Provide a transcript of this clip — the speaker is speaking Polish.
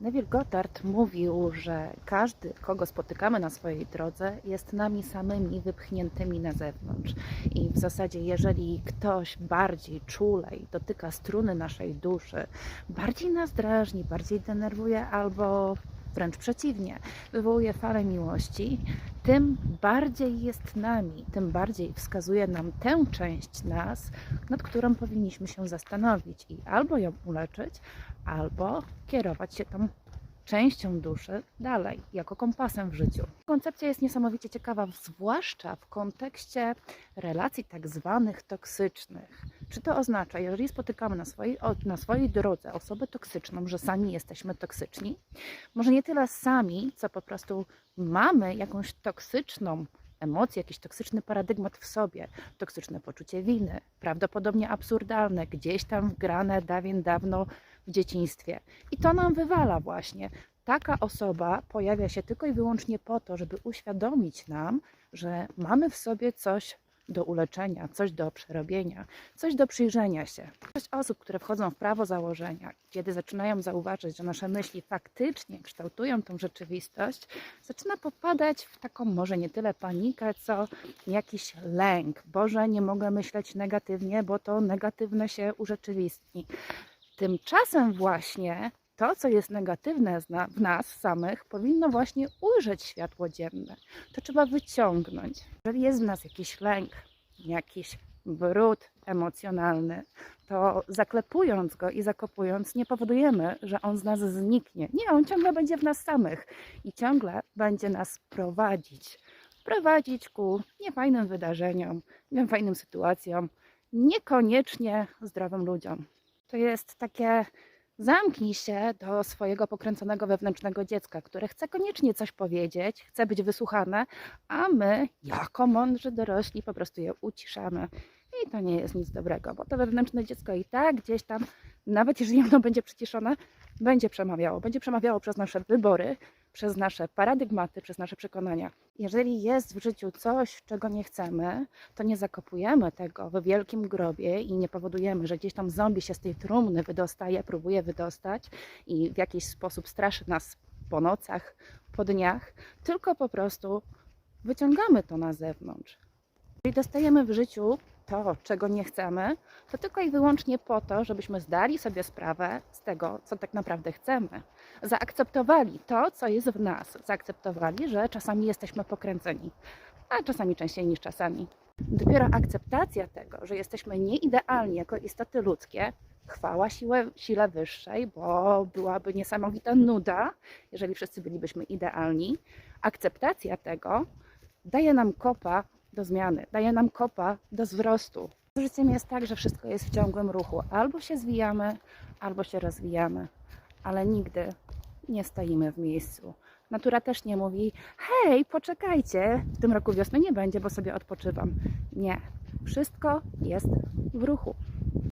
Neville Goddard mówił, że każdy, kogo spotykamy na swojej drodze, jest nami samymi wypchniętymi na zewnątrz. I w zasadzie, jeżeli ktoś bardziej czulej dotyka struny naszej duszy, bardziej nas drażni, bardziej denerwuje albo wręcz przeciwnie, wywołuje falę miłości, tym bardziej jest nami, tym bardziej wskazuje nam tę część nas, nad którą powinniśmy się zastanowić i albo ją uleczyć, albo kierować się tą częścią duszy dalej, jako kompasem w życiu. Koncepcja jest niesamowicie ciekawa, zwłaszcza w kontekście relacji tak zwanych toksycznych. Czy to oznacza, jeżeli spotykamy na swojej, na swojej drodze osobę toksyczną, że sami jesteśmy toksyczni? Może nie tyle sami, co po prostu mamy jakąś toksyczną emocję, jakiś toksyczny paradygmat w sobie, toksyczne poczucie winy, prawdopodobnie absurdalne, gdzieś tam wgrane dawien dawno w dzieciństwie. I to nam wywala właśnie. Taka osoba pojawia się tylko i wyłącznie po to, żeby uświadomić nam, że mamy w sobie coś do uleczenia, coś do przerobienia, coś do przyjrzenia się. Część osób, które wchodzą w prawo założenia, kiedy zaczynają zauważyć, że nasze myśli faktycznie kształtują tą rzeczywistość, zaczyna popadać w taką może nie tyle panikę, co jakiś lęk. Boże, nie mogę myśleć negatywnie, bo to negatywne się urzeczywistni. Tymczasem właśnie to, co jest negatywne w nas samych, powinno właśnie ujrzeć światło dzienne. To trzeba wyciągnąć. Jeżeli jest w nas jakiś lęk, jakiś brud emocjonalny, to zaklepując go i zakopując, nie powodujemy, że on z nas zniknie. Nie, on ciągle będzie w nas samych i ciągle będzie nas prowadzić. Prowadzić ku niefajnym wydarzeniom, niefajnym sytuacjom, niekoniecznie zdrowym ludziom. To jest takie zamknij się do swojego pokręconego wewnętrznego dziecka, które chce koniecznie coś powiedzieć, chce być wysłuchane, a my, jako mądrzy dorośli, po prostu je uciszamy. I to nie jest nic dobrego, bo to wewnętrzne dziecko i tak gdzieś tam, nawet jeżeli ono będzie przyciszone, będzie przemawiało. Będzie przemawiało przez nasze wybory, przez nasze paradygmaty, przez nasze przekonania. Jeżeli jest w życiu coś, czego nie chcemy, to nie zakopujemy tego w wielkim grobie i nie powodujemy, że gdzieś tam zombie się z tej trumny wydostaje, próbuje wydostać i w jakiś sposób straszy nas po nocach, po dniach, tylko po prostu wyciągamy to na zewnątrz. Jeżeli dostajemy w życiu to, czego nie chcemy, to tylko i wyłącznie po to, żebyśmy zdali sobie sprawę z tego, co tak naprawdę chcemy. Zaakceptowali to, co jest w nas. Zaakceptowali, że czasami jesteśmy pokręceni, a czasami częściej niż czasami. Dopiero akceptacja tego, że jesteśmy nieidealni jako istoty ludzkie, chwała siłę, sile wyższej, bo byłaby niesamowita nuda, jeżeli wszyscy bylibyśmy idealni. Akceptacja tego daje nam kopa do zmiany, daje nam kopa do wzrostu. Z życiem jest tak, że wszystko jest w ciągłym ruchu. Albo się zwijamy, albo się rozwijamy, ale nigdy nie stoimy w miejscu. Natura też nie mówi: hej, poczekajcie, w tym roku wiosny nie będzie, bo sobie odpoczywam. Nie, wszystko jest w ruchu.